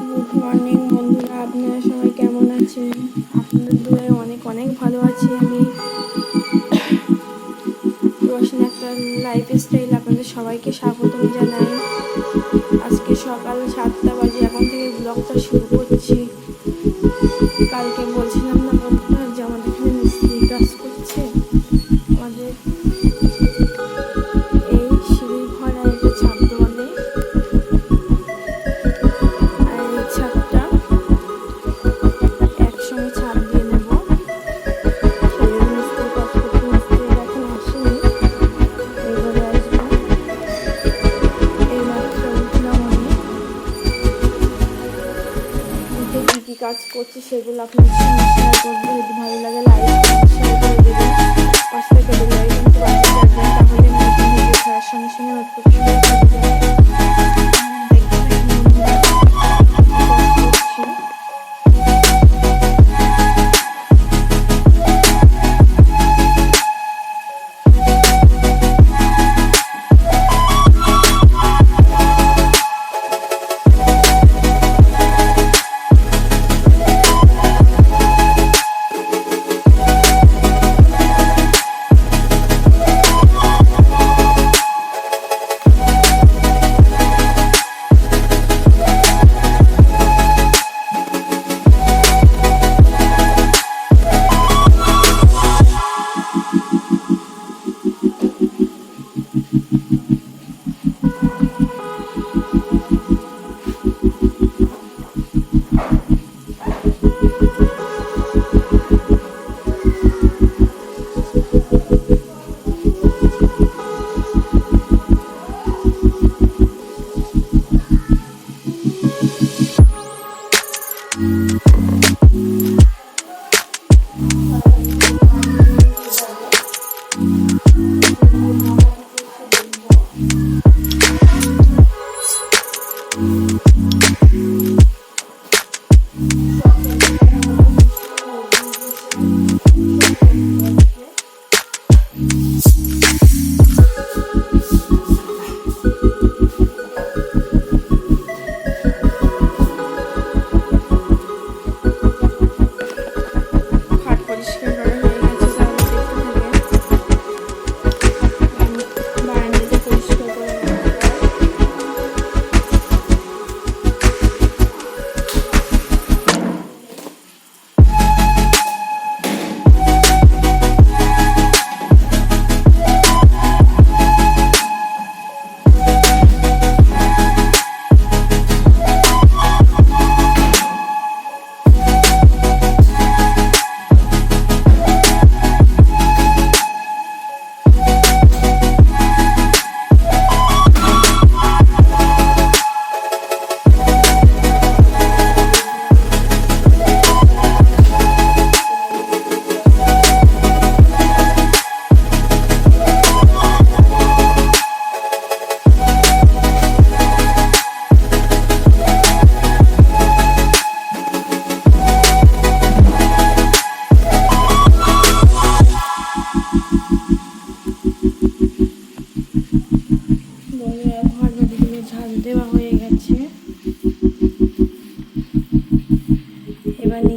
Good morning বন্ধুরা। আপনারা সবাই কেমন আছেন? আপনাদের দূরে অনেক অনেক ভালো আছি আমি। রোশন একটা লাইফ স্টাইল আপনাদের সবাইকে স্বাগতম জানাই। আজকে সকাল সাতটা বাজে, এখন থেকে ব্লগটা শুরু কাজ করছি, সেগুলো আপনি শেয়ার যদি ভালো লাগে লাইক শেয়ার করে দেবেন। পাশে থেকে তাহলে সঙ্গে সঙ্গে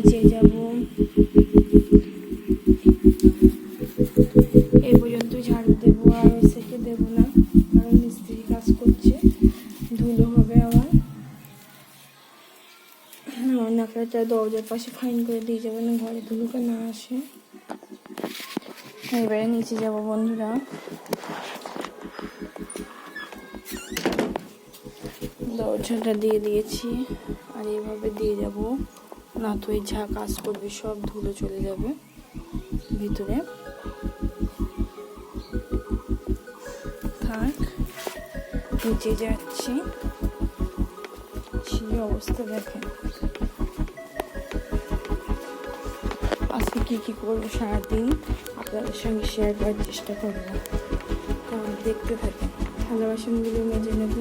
নিচে যাব। এ পর্যন্ত ঝাড়ু দেবো, আর সেকে দেবো না, কারণ মিস্ত্রি কাজ করছে, ধুলো হবে আবার। নাকড়াটা দরজার পাশে ফাইন করে দিয়ে যাবে না, ঘরে ধুলোকে না আসে। এবারে নিচে যাব বন্ধুরা। দরজাটা দিয়ে দিয়েছি, আর এইভাবে দিয়ে যাব। না তো এই যা কাজ করবে, সব ধুলো চলে যাবে ভিতরে। থাক নিচে যাচ্ছি। সেই অবস্থা দেখেন। আজকে কী কী করব সারাদিন? আপনাদের সঙ্গে শেয়ার করার চেষ্টা করব। তাহলে দেখতে থাকেন থালা বাসনগুলো মেজে নেব।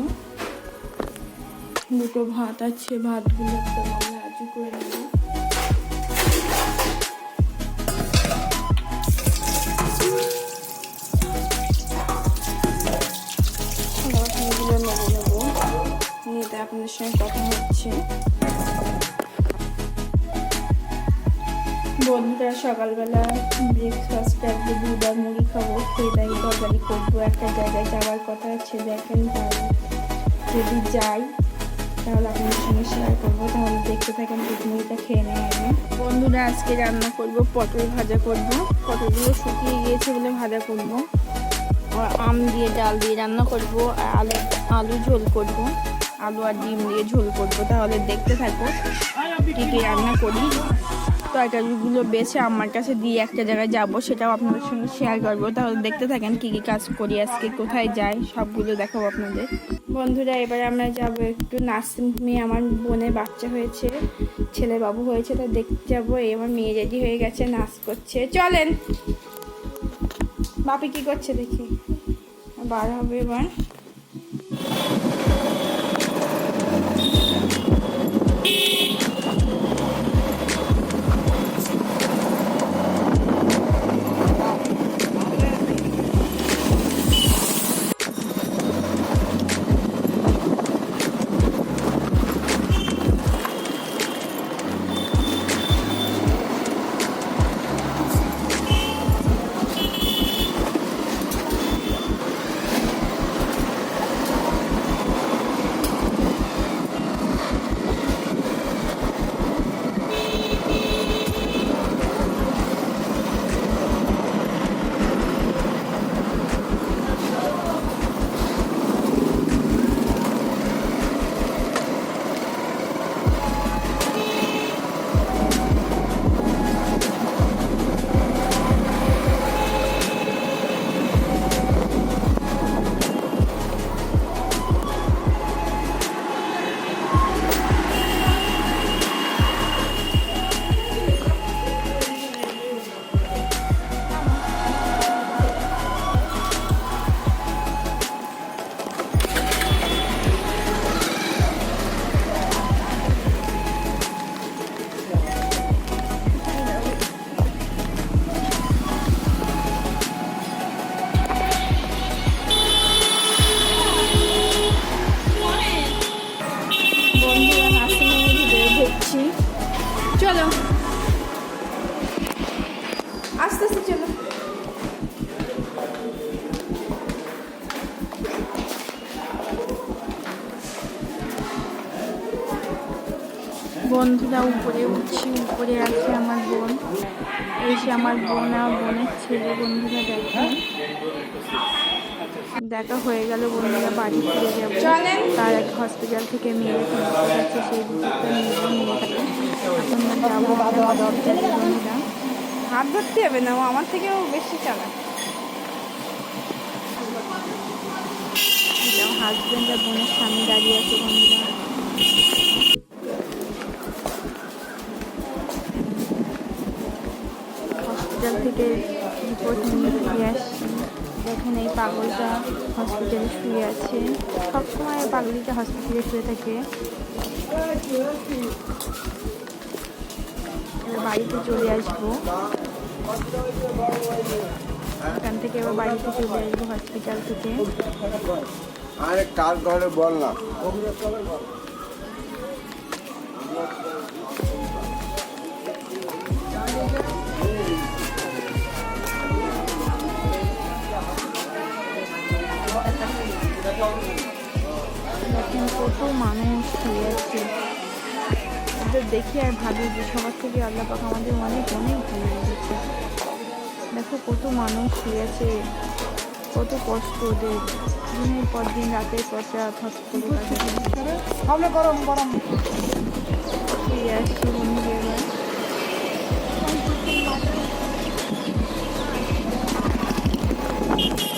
দুটো ভাত আছে, ভাতগুলো একটা আপনাদের কথা হচ্ছে। বন্ধুরা, সকালবেলা ব্রেকফাস্ট একটু দুধ আর মুড়ি খাব খেয়ে দাঁড়িয়ে তরকারি করব। একটা জায়গায় যাওয়ার কথা আছে, দেখেন তাহলে। যদি যাই, তাহলে আপনার সঙ্গে শেয়ার করব। তাহলে দেখতে থাকেন মুড়িটা খেয়ে নেয় আমি বন্ধুরা, আজকে রান্না করব পটল ভাজা করব। পটলগুলো শুকিয়ে গিয়েছে বলে ভাজা করব। আম দিয়ে, ডাল দিয়ে রান্না করব। আর আলু আলু ঝোল করব। আলু আর ডিম দিয়ে ঝোল করব, তাহলে দেখতে থাকো কী কী রান্না করি। তরকারিগুলো বেছে আমার কাছে দিয়ে একটা জায়গায় যাব, সেটাও আপনাদের সঙ্গে শেয়ার করব। তাহলে দেখতে থাকেন কী কী কাজ করি, আজকে কোথায় যাই, সবগুলো দেখাবো আপনাদের। বন্ধুরা, এবারে আমরা যাব একটু নার্সিং হোমে। আমার বোনের বাচ্চা হয়েছে ছেলে বাবু হয়েছে, তা দেখতে যাব। এই আমার মেয়ে রেডি হয়ে গেছে, নাচ করছে। চলেন! বাপি কি করছে দেখি। বার হবে এবার। Eat. বন্ধুরা উপরে উঠছি উপরে আছে আমার বোন। এই সে আমার বোন আর বোনের ছেলে বন্ধুরা দেখেন দেখা হয়ে গেল বন্ধুরা বাড়ি ফিরে যাব। তার এক হসপিটাল থেকে মেয়ে যাচ্ছে সেই দুপুরটা নিয়ে বন্ধুরা। হাত ধরতে হবে না ও আমার থেকেও বেশি চালা হাজব্যান্ড আর বোনের সামনে দাঁড়িয়ে আছে বন্ধুরা হসপিটাল থেকে রিপোর্ট নিয়ে ফিরে আসছি দেখেন এই পাগলটা হসপিটালে শুয়ে আছে। সবসময় পাগলিটা হসপিটালে শুয়ে থাকে। বাড়িতে চলে আসব। এখান থেকে এবার বাড়িতে চলে আসব হসপিটাল থেকে। আরে কার ঘরে বল না। মানুষ হয়ে আছে ওদের দেখি আর ভাবি যে সবার থেকে আল্লাহ পাক আমাদের অনেক অনেক ভালো লেগেছে দেখো কত মানুষ শুয়ে আছে কত কষ্ট ওদের। দিনের পর দিন রাতের পর রাত হসপিটালে গরম গরম। ফিরে আসছি বন্ধু এবার। হসপিটালের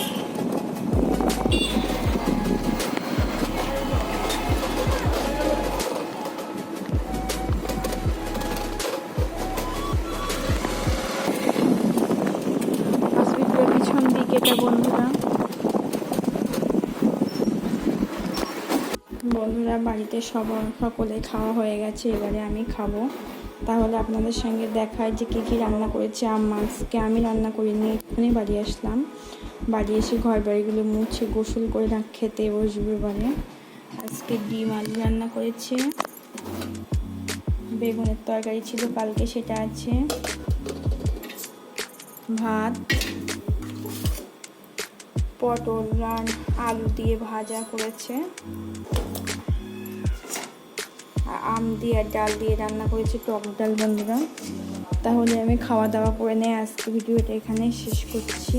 বাড়িতে সবার সকলে খাওয়া হয়ে গেছে, এবারে আমি খাব। তাহলে আপনাদের সঙ্গে দেখায় যে কী কী রান্না করেছে আজকে আমি রান্না করিনি, এখানে বাড়ি আসলাম। বাড়ি এসে ঘর বাড়িগুলো মুছে গোসল করে না খেতে বসবে বলে আজকে ডিম আলু রান্না করেছে। বেগুনের তরকারি ছিল, কালকে সেটা আছে। ভাত। পটল আলু দিয়ে ভাজা করেছে। আম দিয়ে আর ডাল দিয়ে রান্না করেছি, টক ডাল বন্ধুরা। তাহলে আমি খাওয়া দাওয়া করে নিয়ে আজকে ভিডিওটা এখানে শেষ করছি।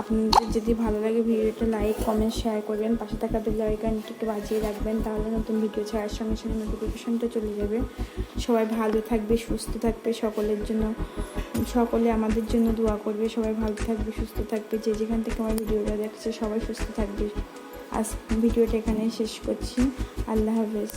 আপনাদের যদি ভালো লাগে ভিডিওটা লাইক কমেন্ট শেয়ার করবেন। পাশে থাকা বেল আইকনটিকে বাজিয়ে রাখবেন, তাহলে নতুন ভিডিও ছাড়ার সঙ্গে সঙ্গে নোটিফিকেশনটা চলে যাবে। সবাই ভালো থাকবে, সুস্থ থাকবে, সকলের জন্য, সকলে আমাদের জন্য দোয়া করবে। সবাই ভালো থাকবে, সুস্থ থাকবে, যে যেখান থেকে আমার ভিডিওটা দেখছে সবাই সুস্থ থাকবে। আজ ভিডিওটা এখানে শেষ করছি। আল্লাহ হাফেজ।